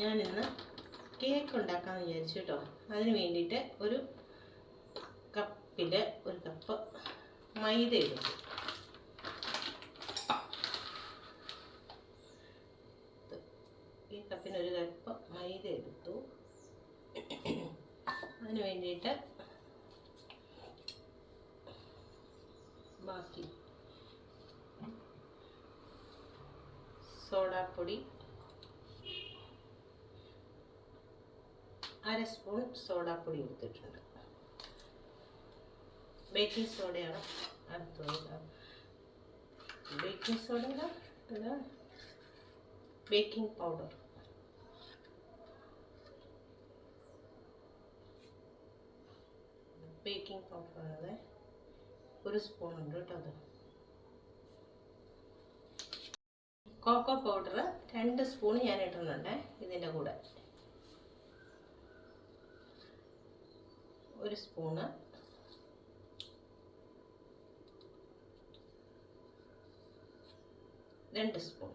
ഞാൻ ഇന്ന് കേക്ക് ഉണ്ടാക്കാമെന്ന് വിചാരിച്ചു കേട്ടോ. അതിന് വേണ്ടിയിട്ട് ഒരു കപ്പിൽ ഒരു കപ്പ് മൈദ ഇടും. ഈ കപ്പ് മൈദ എടുത്തു. അതിന് വേണ്ടിയിട്ട് ബാക്കി സോഡാപ്പൊടി അര സ്പൂൺ സോഡാപ്പൊടി എടുത്തിട്ടുണ്ട്. ബേക്കിംഗ് സോഡയാണ് ബേക്കിംഗ് സോഡ പിന്നെ ബേക്കിംഗ് പൗഡർ ബേക്കിംഗ് പൗഡർ അതെ ഒരു സ്പൂൺ ഉണ്ട് കേട്ടോ അത്. കോക്കോ പൗഡർ രണ്ട് സ്പൂൺ ഞാൻ ഇട്ടിട്ടുണ്ട് ഇതിന്റെ കൂടെ. ഒരു സ്പൂണ്. രണ്ട് സ്പൂൺ.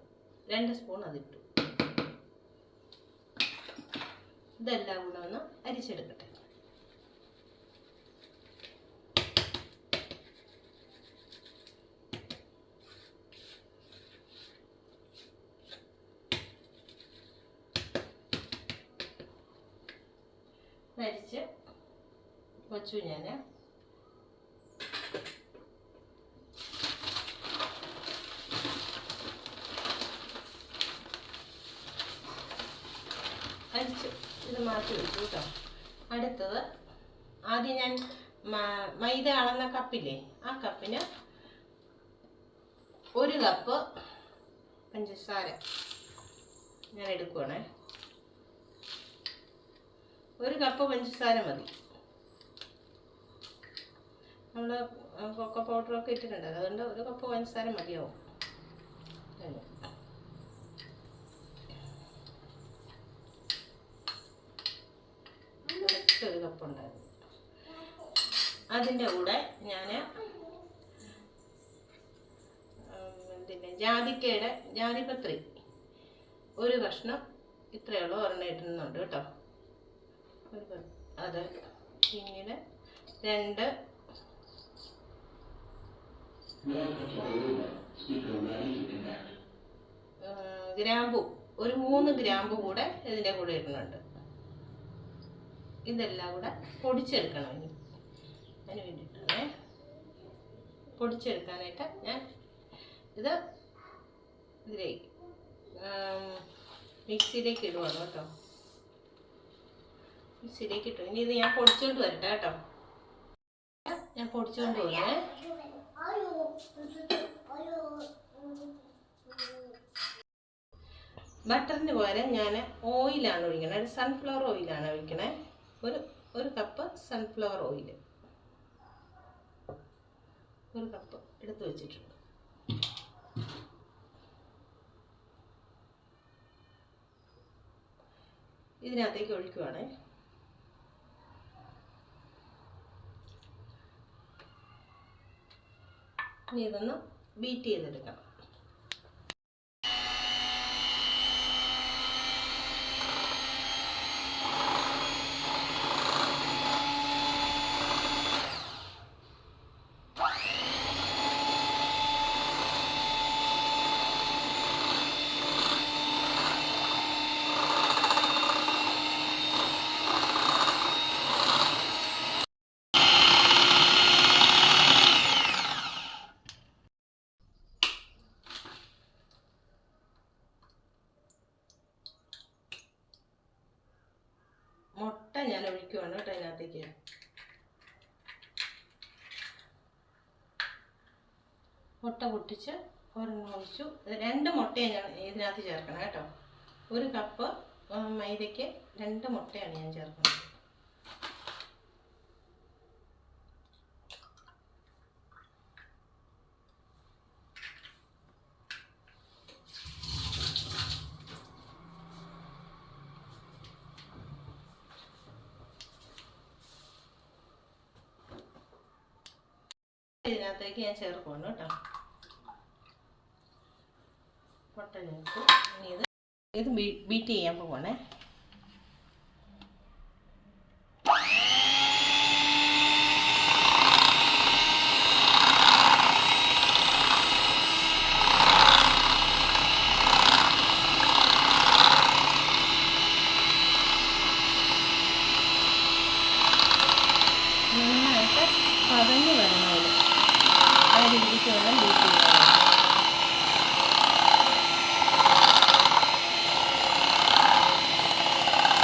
രണ്ട് സ്പൂൺ അതിട്ടു. ഇതെല്ലാം കൂടെ ഒന്ന് അരിച്ചെടുക്കട്ടെ. അരിച്ച് വച്ചു ഞാൻ അരിച്ചു ഇത് മാറ്റി വെച്ചു കേട്ടോ. അടുത്തത് ആദ്യം ഞാൻ മൈദ അളന്ന കപ്പില്ലേ ആ കപ്പിന് ഒരു കപ്പ് പഞ്ചസാര ഞാൻ എടുക്കുവാണേ. ഒരു കപ്പ് പഞ്ചസാര മതി. നമ്മൾ കൊക്ക പൗഡറൊക്കെ ഇട്ടിട്ടുണ്ട്. അതുകൊണ്ട് ഒരു കപ്പ് പഞ്ചസാര മതിയാവും. ഒരു കപ്പ് ഉണ്ടായിരുന്നു. അതിന്റെ കൂടെ ഞാൻ പിന്നെ ജാതിക്കയുടെ ജാതിപത്രി. ഒരു കഷ്ണം ഇത്രയുള്ളൂ ഒരെണ്ണം ഇടുന്നുണ്ട് കേട്ടോ. അത് പിന്നീട് രണ്ട് ഗ്രാമ്പു ഒരു മൂന്ന് ഗ്രാമ്പു കൂടെ ഇതിന്റെ കൂടെ ഇടുന്നുണ്ട്. ഇതെല്ലാം കൂടെ പൊടിച്ചെടുക്കണം ഇനി. അതിന് വേണ്ടിയിട്ടാണേ. പൊടിച്ചെടുക്കാനായിട്ട് ഞാൻ ഇത് ഇതിലേക്ക് മിക്സിയിലേക്ക് ഇടുവാണ് കേട്ടോ. മിക്സിയിലേക്ക് ഇട്ടു. ഇനി ഇത് ഞാൻ പൊടിച്ചുകൊണ്ട് വരട്ടെ കേട്ടോ. ഞാൻ പൊടിച്ചുകൊണ്ട് വന്നേ. ബട്ടറിന് പകരം ഞാൻ ഓയിലാണ് ഒഴിക്കണത് ഒരു സൺഫ്ലവർ ഓയിലാണ് ഒഴിക്കണേ. ഒരു ഒരു കപ്പ് സൺഫ്ലവർ ഓയിൽ ഒരു കപ്പ് എടുത്ത് വെച്ചിട്ടുണ്ട്. ഇതിനകത്തേക്ക് ഒഴിക്കുവാണേ. ഇനി ഇതൊന്ന് ബീറ്റ് ചെയ്തെടുക്കണം. മുട്ട ഞാൻ ഒഴിക്കുവാണ് കേട്ടോ അതിനകത്തേക്ക്. മുട്ട പൊട്ടിച്ച് ഒരെണ്ണം ഒഴിച്ചു. രണ്ട് മുട്ടയാണ് ഞാൻ ഇതിനകത്ത് ചേർക്കണം കേട്ടോ. ഒരു കപ്പ് മൈദയ്ക്ക് രണ്ട് മുട്ടയാണ് ഞാൻ ചേർക്കുന്നത്. ഇതിനകത്തേക്ക് ഞാൻ ചേർക്കുന്നു കേട്ടോ. മുട്ട ചേർത്ത് ഇനി ഇത് ഇത് ബീറ്റ് ചെയ്യാൻ പോവാണേ നന്നായിട്ട് പതഞ്ഞ് വരണം അതിൽ ആ രീതിക്ക് വേണം ബീറ്റ് ചെയ്യാൻ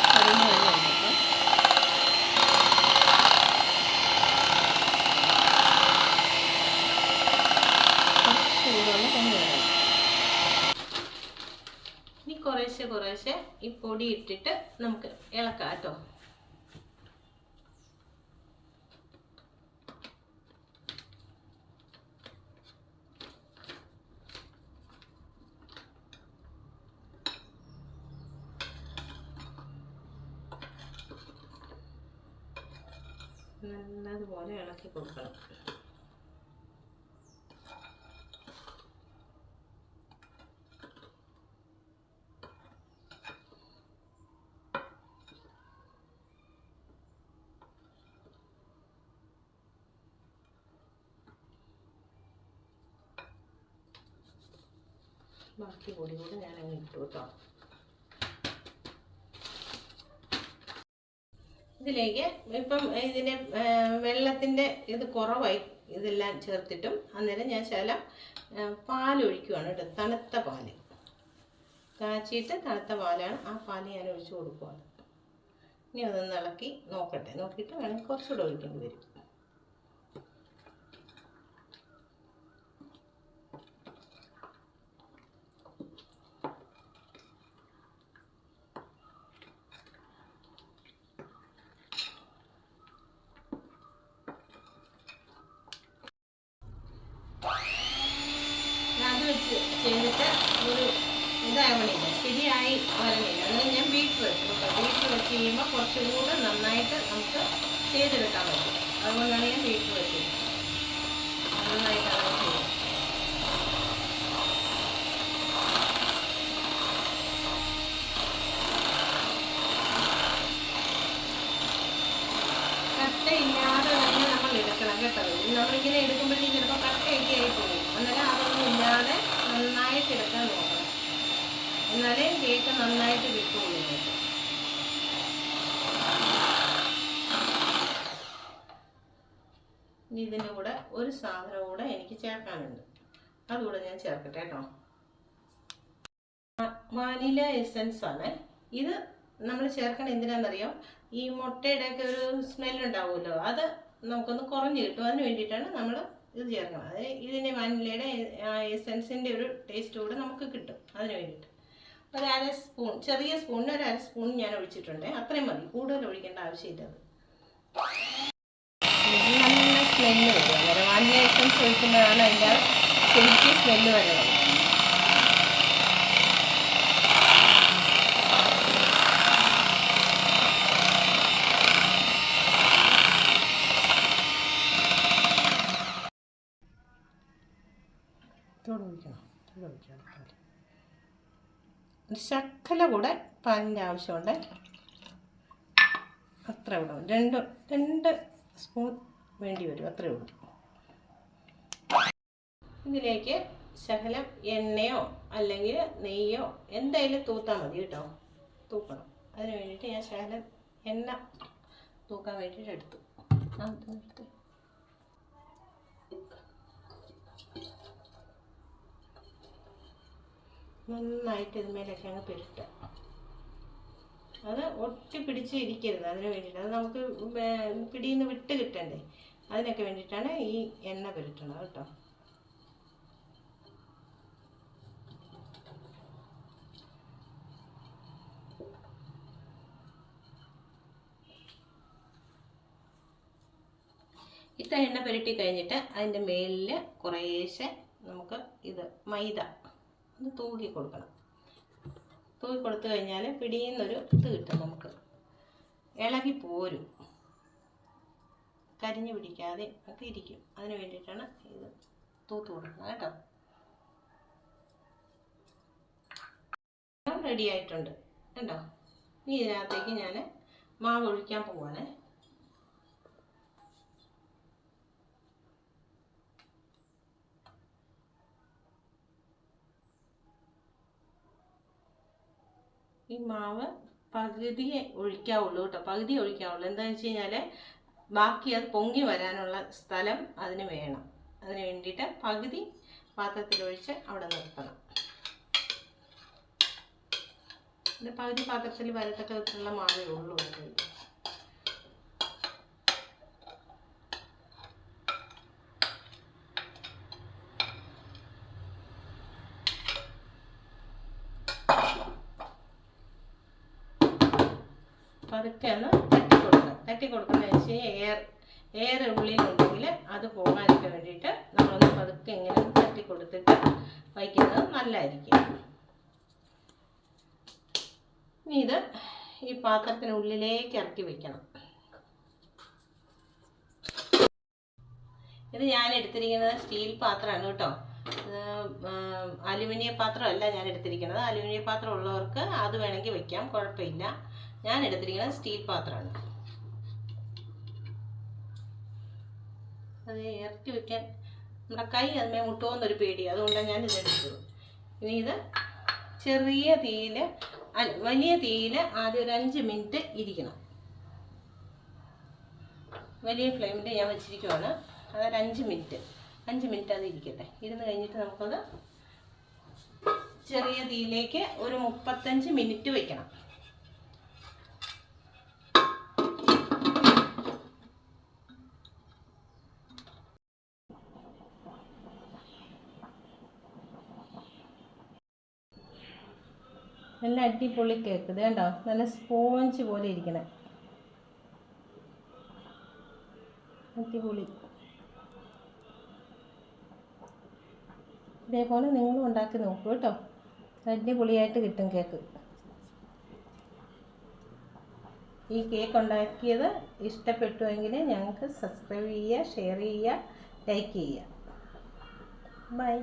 പതഞ്ഞ് വരുന്നുണ്ട് അപ്പം കുറച്ച് കൂടെ ഒന്ന് പൊങ്ങി വരണം ഇനി കുറേശ്ശെ കുറേശ്ശെ പൊടി ഇട്ടിട്ട് നമുക്ക് ഇളക്കാം കേട്ടോ. നല്ലതുപോലെ ഇളക്കി കൊടുക്കണം. ബാക്കി പൊടി കൂടെ ഞാൻ അങ്ങ് ഇട്ടു കേട്ടോ ഇതിലേക്ക് ഇപ്പം ഇതിന്റെ വെള്ളത്തിന്റെ ഇത് കുറവായി ഇതെല്ലാം ചേർത്തിട്ടും അന്നേരം ഞാൻ ശകലം പാൽ ഒഴിക്കുവാണ് കേട്ടോ തണുത്ത പാൽ. കാച്ചിയിട്ട് തണുത്ത പാലാണ് ആ പാൽ ഞാൻ ഒഴിച്ചു കൊടുക്കുവാണ്. ഇനി അതൊന്ന് ഇളക്കി നോക്കട്ടെ. നോക്കിയിട്ട് വേണമെങ്കിൽ കുറച്ചുകൂടെ ഒഴിക്കേണ്ടി വരും അത് ചെയ്തിട്ട് ഒരു ഇതാവണില്ല. ശരിയായി വരണില്ല. അങ്ങനെ ഞാൻ ബീറ്റ് വെച്ചു കേട്ടോ ബീറ്റ് വെച്ച് ചെയ്യുമ്പോൾ കുറച്ചുകൂടെ നന്നായിട്ട് നമുക്ക് ചെയ്തെടുക്കാൻ പറ്റും. അതുകൊണ്ടാണ് ഞാൻ ബീറ്റ് വെച്ചത്. നന്നായിട്ടാണ് കട്ടയില്ലാതെ തന്നെ നമ്മൾ എടുക്കണം കേട്ടോ. നമ്മളിങ്ങനെ എടുക്കുമ്പോഴത്തേക്കും എടുക്കാൻ നോക്കണം. എന്നാലേ കേക്ക് നന്നായിട്ട് കിട്ടുള്ളൂ ഇനി ഇതിന്റെ കൂടെ ഒരു സാധനം കൂടെ എനിക്ക് ചേർക്കാനുണ്ട്. അതുകൂടെ ഞാൻ ചേർക്കട്ടെ കേട്ടോ. വാനില എസൻസ് ആണ്. ഇത് നമ്മൾ ചേർക്കണം എന്തിനാണെന്നറിയാം? ഈ മുട്ടയുടെ ഒക്കെ ഒരു സ്മെല്ലുണ്ടാവുമല്ലോ അത് നമുക്കൊന്ന് കുറഞ്ഞ് കിട്ടും. അതിന് വേണ്ടിയിട്ടാണ് നമ്മൾ ഇത് ചേർക്കണം. അത് ഇതിന്റെ വാനിലയുടെ എസൻസിന്റെ ഒരു ടേസ്റ്റ് കൂടെ നമുക്ക് കിട്ടും. അതിന് വേണ്ടിയിട്ട്. ഒരു അര സ്പൂൺ ചെറിയ സ്പൂണിന് ഒരു അര സ്പൂൺ ഞാൻ ഒഴിച്ചിട്ടുണ്ട്. അത്രയും മതി. കൂടുതൽ ഒഴിക്കേണ്ട ആവശ്യമില്ല അത്. നല്ല സ്മെല്ല് വരും. അന്നേരം വാനില എസെൻസ് ഒഴിക്കുമ്പോഴാണ് അതിന്റെ ശരിക്കും സ്മെല്ല് വരുന്നത് ഇതോടെ ഒഴിക്കണം ഇതോടെ ഒഴിക്കണം പാൽ. ഒരു ശക്കല കൂടെ പാലിന്റെ ആവശ്യമുണ്ട്. അത്ര ഉള്ളൂ. രണ്ട് രണ്ട് സ്പൂൺ വേണ്ടി വരും. അത്രേ ഉള്ളൂ. ഇതിലേക്ക് ശകലം എണ്ണയോ അല്ലെങ്കിൽ നെയ്യോ എന്തായാലും തൂത്താൽ മതി കേട്ടോ. തൂക്കണം. അതിന് വേണ്ടിയിട്ട് ഞാൻ ശകലം എണ്ണ തൂക്കാൻ വേണ്ടിയിട്ട് എടുത്തു. ആ, എടുത്ത്. നന്നായിട്ട് ഇതിന്മേലൊക്കെ അങ്ങ് പെരുട്ടുക അത് ഒട്ടി പിടിച്ച് ഇരിക്കരുത് അതിന് വേണ്ടിയിട്ട്. അത് നമുക്ക് പിടിയിൽ നിന്ന് വിട്ട് കിട്ടണ്ടേ? അതിനൊക്കെ വേണ്ടിയിട്ടാണ് ഈ എണ്ണ പുരട്ടണത് കേട്ടോ. ഇത്ര എണ്ണ പുരട്ടി കഴിഞ്ഞിട്ട് അതിന്റെ മേലിൽ കുറേശ്ശെ നമുക്ക് ഇത് മൈദ. ഒന്ന് തൂകി കൊടുക്കണം. തൂക്കി കൊടുത്തു കഴിഞ്ഞാൽ പിടിയുന്നൊരു ഇത് കിട്ടും നമുക്ക്. ഇളകി പോരും. കരിഞ്ഞു പിടിക്കാതെ ഒക്കെ ഇരിക്കും. അതിന് വേണ്ടിയിട്ടാണ് ഇത് തൂത്ത് കൊടുക്കുന്നത് കേട്ടോ. റെഡി ആയിട്ടുണ്ട്. കണ്ടോ? ഇനി ഇതിനകത്തേക്ക് ഞാൻ മാവ് ഒഴിക്കാൻ പോവാണേ. ഈ മാവ് പകുതിയെ ഒഴിക്കാവുള്ളൂ കേട്ടോ. പകുതി ഒഴിക്കാവുള്ളൂ. എന്താണെന്ന് വെച്ച് കഴിഞ്ഞാൽ ബാക്കി അത് പൊങ്ങി വരാനുള്ള സ്ഥലം അതിന് വേണം. അതിന് വേണ്ടിയിട്ട് പകുതി പാത്രത്തിലൊഴിച്ച് അവിടെ നിർത്തണം. ഇത് പകുതി പാത്രത്തിൽ വരത്തക്ക വിധത്തിലുള്ള മാവേ ഉള്ളൂ. പതുക്കെ ഒന്ന് തട്ടി കൊടുക്കുക തട്ടി കൊടുക്കുന്ന വെച്ച് കഴിഞ്ഞാൽ എയർ എയർ ഉള്ളിലുണ്ടെങ്കിൽ അത് പോകാനൊക്കെ വേണ്ടിയിട്ട് നമ്മളൊന്ന് പതുക്കെ ഇങ്ങനെ തട്ടി കൊടുത്തിട്ട് വയ്ക്കുന്നത് നല്ലതായിരിക്കും. ഇനി ഇത് ഈ പാത്രത്തിനുള്ളിലേക്ക് ഇറക്കി വെക്കണം. ഇത് ഞാൻ എടുത്തിരിക്കുന്നത് സ്റ്റീൽ പാത്രമാണ് കേട്ടോ. ഇത് അലുമിനിയം പാത്രമല്ല ഞാൻ എടുത്തിരിക്കുന്നത്. അലുമിനിയം പാത്രം ഉള്ളവർക്ക് അത് വേണമെങ്കിൽ വെക്കാം കുഴപ്പമില്ല. ഞാൻ എടുത്തിരിക്കുന്നത് സ്റ്റീൽ പാത്രമാണ്. അത് ഇറക്കി വെക്കാൻ നമ്മുടെ കൈ അതിനെ മുട്ടുമെന്നൊരു പേടി അതുകൊണ്ടാണ് ഞാൻ ഇതെടുത്തത് ഇനി ഇത് ചെറിയ തീയിൽ വലിയ തീയിൽ ആദ്യം ഒരു അഞ്ച് മിനിറ്റ് ഇരിക്കണം. വലിയ ഫ്ലെയിമിൽ ഞാൻ വെച്ചിരിക്കുവാണ്. അതൊരു അഞ്ച് മിനിറ്റ്. അഞ്ച് മിനിറ്റ് അത് ഇരിക്കട്ടെ. ഇരുന്ന് കഴിഞ്ഞിട്ട് നമുക്കത് ചെറിയ തീയിലേക്ക് ഒരു മുപ്പത്തഞ്ച് മിനിറ്റ് വെക്കണം. നല്ല അടിപൊളി കേക്ക്. ഇത് കണ്ടോ? നല്ല സ്പോഞ്ച് പോലെ ഇരിക്കണേ. അടിപൊളി. ഇതേപോലെ നിങ്ങളും ഉണ്ടാക്കി നോക്കൂ കേട്ടോ. അടിപൊളിയായിട്ട് കിട്ടും കേക്ക്. ഈ കേക്ക് ഉണ്ടാക്കിയത് ഇഷ്ടപ്പെട്ടുവെങ്കിൽ ഞങ്ങൾക്ക് സബ്സ്ക്രൈബ് ചെയ്യുക ഷെയർ ചെയ്യുക ലൈക്ക് ചെയ്യുക. ബൈ.